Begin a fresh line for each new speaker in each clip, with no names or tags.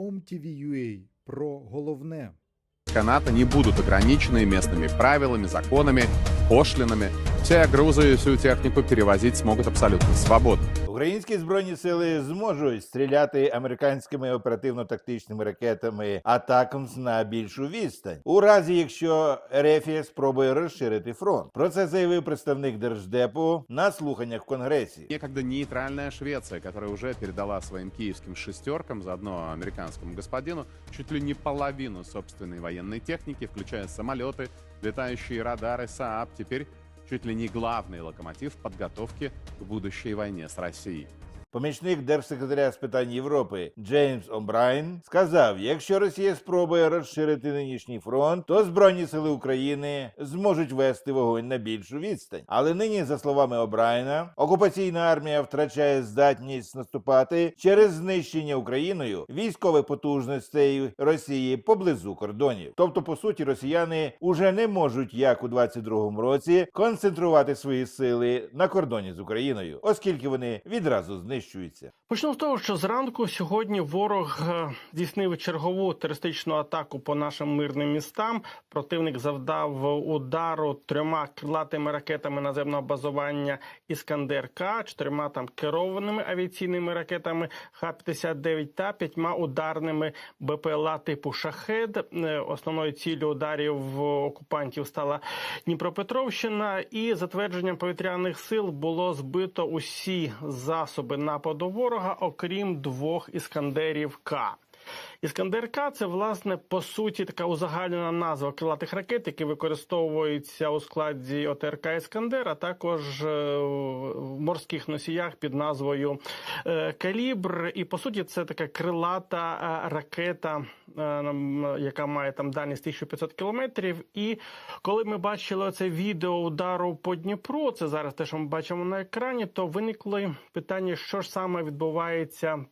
OMTV.ua про головне.
НАТО не будут ограничены местными правилами, законами, пошлинами. Все грузы и всю технику перевозить смогут абсолютно свободно.
Українські збройні сили зможуть стріляти американськими оперативно-тактичними ракетами Атакамс на більшу відстань, у разі якщо Рефія спробує розширити фронт. Про це заявив представник держдепу на слуханнях в Конгресі.
Некогда нейтральная Швеция, которая уже передала своим киевским шестеркам, заодно американскому господину, чуть ли не половину собственной военной техники, включая самолеты, летающие радары СААП, теперь чуть ли не главный локомотив подготовки к будущей войне с Россией.
Помічник держсекретаря з питань Європи Джеймс Омбрайн сказав: якщо Росія спробує розширити нинішній фронт, то збройні сили України зможуть вести вогонь на більшу відстань. Але нині, за словами Обрайна, окупаційна армія втрачає здатність наступати через знищення Україною військових потужностей Росії поблизу кордонів. Тобто, по суті, росіяни уже не можуть, як у 22-му році, концентрувати свої сили на кордоні з Україною, оскільки вони відразу знищуються.
Почну з того, що зранку сьогодні ворог е, здійснив чергову терористичну атаку по нашим мирним містам. Противник завдав удару трьома крилатими ракетами наземного базування Іскандер К, чотирма там керованими авіаційними ракетами Х-59 та п'ятьма ударними БПЛА типу Шахед. Е, Основною ціллю ударів окупантів стала Дніпропетровщина, і за твердженням повітряних сил було збито усі засоби нападу ворога, окрім двох іскандерів К. Іскандер К це власне по суті така узагальнена назва крилатих ракет, які використовуються у складі ОТРК Іскандер, а також е, в морських носіях під назвою е, Калібр. І по суті, це така крилата е, ракета, яка має там дальність 1500 кілометрів. І коли ми бачили це відео удару по Дніпру, це зараз те, що ми бачимо на екрані, то виникли питання, що ж саме відбувається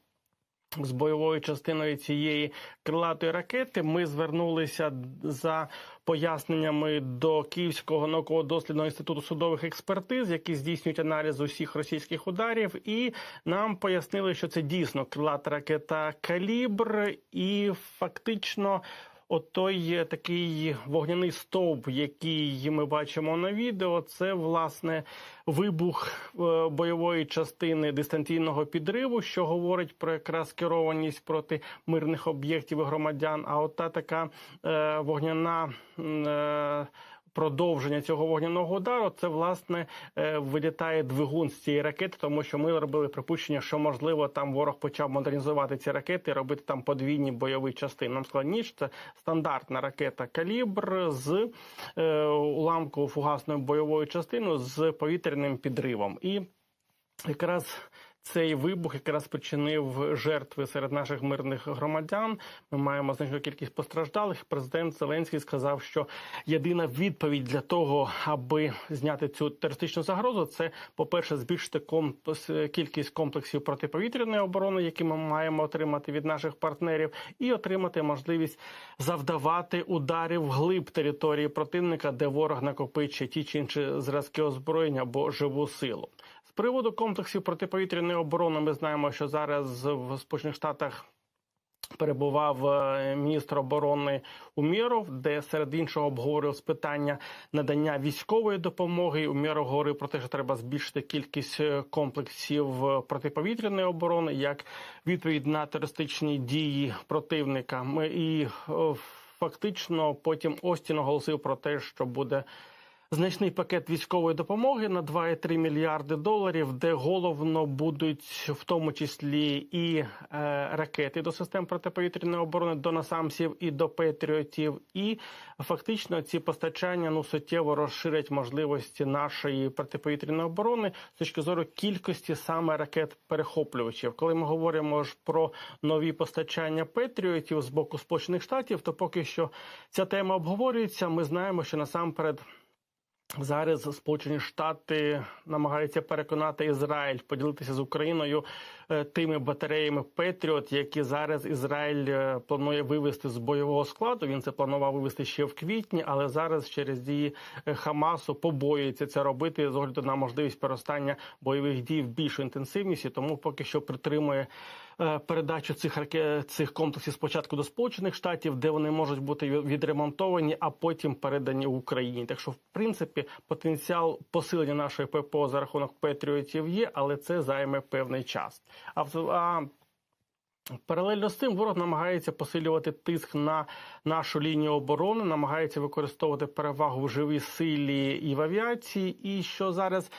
з бойовою частиною цієї крилатої ракети ми звернулися за поясненнями до Київського науково-дослідного інституту судових експертиз, які здійснюють аналіз усіх російських ударів, і нам пояснили, що це дійсно крилата ракета Калібр, і фактично. Отой той такий вогняний стовп, який ми бачимо на відео, це власне вибух е, бойової частини дистанційного підриву, що говорить про якраз керованість проти мирних об'єктів і громадян. А от та така е, вогняна. Е, Продовження цього вогняного удару це власне е, вилітає двигун з цієї ракети, тому що ми робили припущення, що можливо там ворог почав модернізувати ці ракети, робити там подвійні бойові частини. Нам сказали, ні, що це стандартна ракета калібр з е, уламково фугасною бойовою частиною з повітряним підривом. І якраз цей вибух якраз спричинив жертви серед наших мирних громадян. Ми маємо значну кількість постраждалих. Президент Зеленський сказав, що єдина відповідь для того, аби зняти цю терористичну загрозу, це по перше, збільшити комплекс- кількість комплексів протиповітряної оборони, які ми маємо отримати від наших партнерів, і отримати можливість завдавати ударів вглиб території противника, де ворог накопичує ті чи інші зразки озброєння або живу силу. Приводу комплексів протиповітряної оборони ми знаємо, що зараз в Сполучених Штатах перебував е, міністр оборони Умєров, де серед іншого обговорив з питання надання військової допомоги. Умєров говорив про те, що треба збільшити кількість е, комплексів е, протиповітряної оборони як відповідь на терористичні дії противника. Ми і фактично потім Остін оголосив про те, що буде значний пакет військової допомоги на 2,3 мільярди доларів, де головно будуть в тому числі і е, ракети до систем протиповітряної оборони, до насамсів і до патріотів. І фактично ці постачання ну суттєво розширять можливості нашої протиповітряної оборони з точки зору кількості саме ракет перехоплювачів. Коли ми говоримо ж про нові постачання патріотів з боку Сполучених Штатів, то поки що ця тема обговорюється. Ми знаємо, що насамперед. Зараз Сполучені Штати намагаються переконати Ізраїль поділитися з Україною е, тими батареями Петріот, які зараз Ізраїль е, планує вивести з бойового складу. Він це планував вивести ще в квітні, але зараз через дії е, Хамасу побоюється це робити з огляду на можливість перестання бойових дій в більшу інтенсивність. Тому поки що притримує передачу цих раке- цих комплексів спочатку до Сполучених Штатів, де вони можуть бути відремонтовані, а потім передані Україні. Так що, в принципі, потенціал посилення нашої ППО за рахунок Петріотів є, але це займе певний час. А Паралельно з цим ворог намагається посилювати тиск на нашу лінію оборони, намагається використовувати перевагу в живій силі і в авіації. І що зараз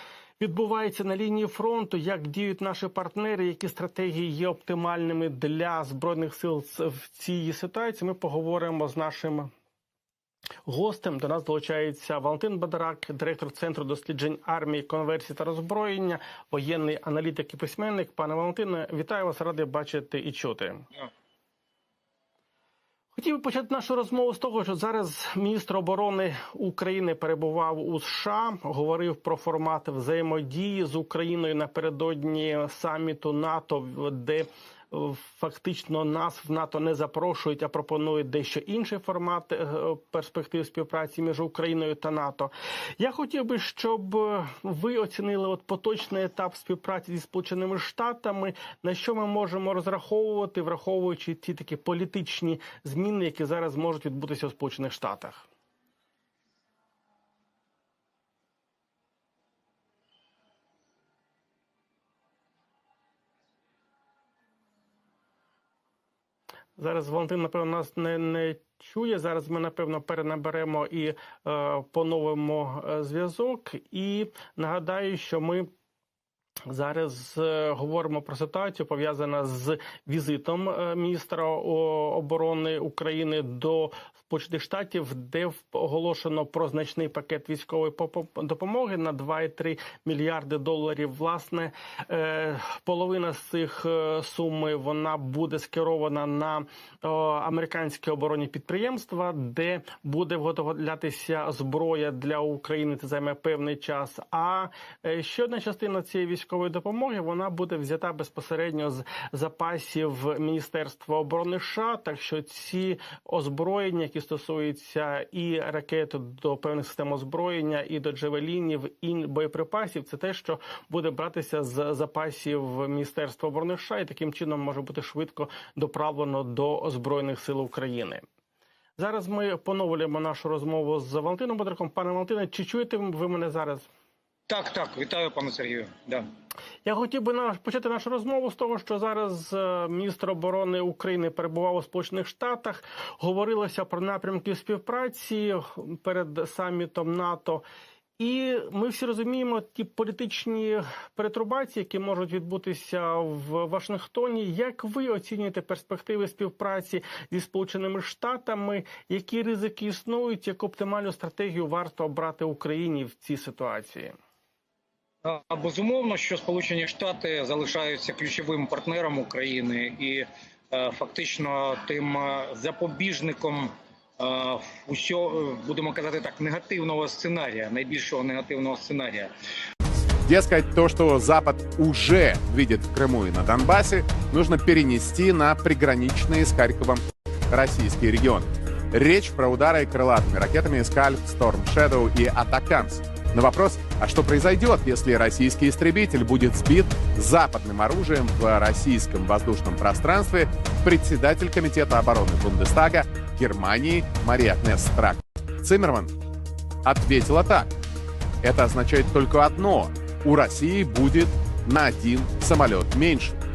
відбувається на лінії фронту, як діють наші партнери, які стратегії є оптимальними для збройних сил в цій ситуації. Ми поговоримо з нашим. Гостем до нас долучається Валентин Бадарак, директор центру досліджень армії, конверсії та роззброєння, воєнний аналітик і письменник. Пане Валентине, вітаю вас, радий бачити і чути. Хотів почати нашу розмову з того, що зараз міністр оборони України перебував у США, говорив про формат взаємодії з Україною напередодні саміту НАТО, де фактично нас в НАТО не запрошують, а пропонують дещо інший формат е, перспектив співпраці між Україною та НАТО. Я хотів би, щоб е, ви оцінили от поточний етап співпраці зі Сполученими Штатами, на що ми можемо розраховувати, враховуючи ті такі політичні зміни, які зараз можуть відбутися у Сполучених Штатах. Зараз Валентин, напевно, нас не, не чує. Зараз ми, напевно, перенаберемо і е, поновимо е, зв'язок. І нагадаю, що ми. Зараз е, говоримо про ситуацію пов'язану з візитом е, міністра оборони України до Сполучених Штатів, де оголошено про значний пакет військової допомоги на 2,3 мільярди доларів. Власне, е, половина з цих суми вона буде скерована на американські оборонні підприємства, де буде виготовлятися зброя для України. Це займе певний час. А ще одна частина цієї військової допомоги вона буде взята безпосередньо з запасів Міністерства оборони США. Так що ці озброєння, які стосуються і ракет до певних систем озброєння, і до джевелінів, і боєприпасів, це те, що буде братися з запасів Міністерства оборони США, і таким чином може бути швидко доправлено до збройних сил України. Зараз ми поновлюємо нашу розмову з Валентином Бодраком. Пане Валентине, чи чуєте ви мене зараз?
Так, так, вітаю, пане Сергію. Да.
Я хотів би на- почати нашу розмову з того, що зараз е, міністр оборони України перебував у Сполучених Штатах. Говорилося про напрямки співпраці перед самітом НАТО. І ми всі розуміємо ті політичні перетрубації, які можуть відбутися в Вашингтоні. Як ви оцінюєте перспективи співпраці зі Сполученими Штатами? Які ризики існують? Яку оптимальну стратегію варто обрати Україні в цій ситуації?
А, Безумовно, що Сполучені Штати залишаються ключовим партнером України і е, фактично тим е, запобіжником е, усього, е, будемо казати так, негативного сценарія, найбільшого негативного сценарія.
Дескать, то, что Запад уже видит в Крыму и на Донбассе, нужно перенести на приграничные с Харьковом российские регионы. Речь про удары крылатыми ракетами «Скальп», «Storm Shadow» и «Атакамс». На вопрос, а что произойдет, если российский истребитель будет сбит западным оружием в российском воздушном пространстве, председатель Комитета обороны Бундестага Германии Мария Агнес Страк Циммерман ответила так. Это означает только одно. У России будет на один самолет меньше.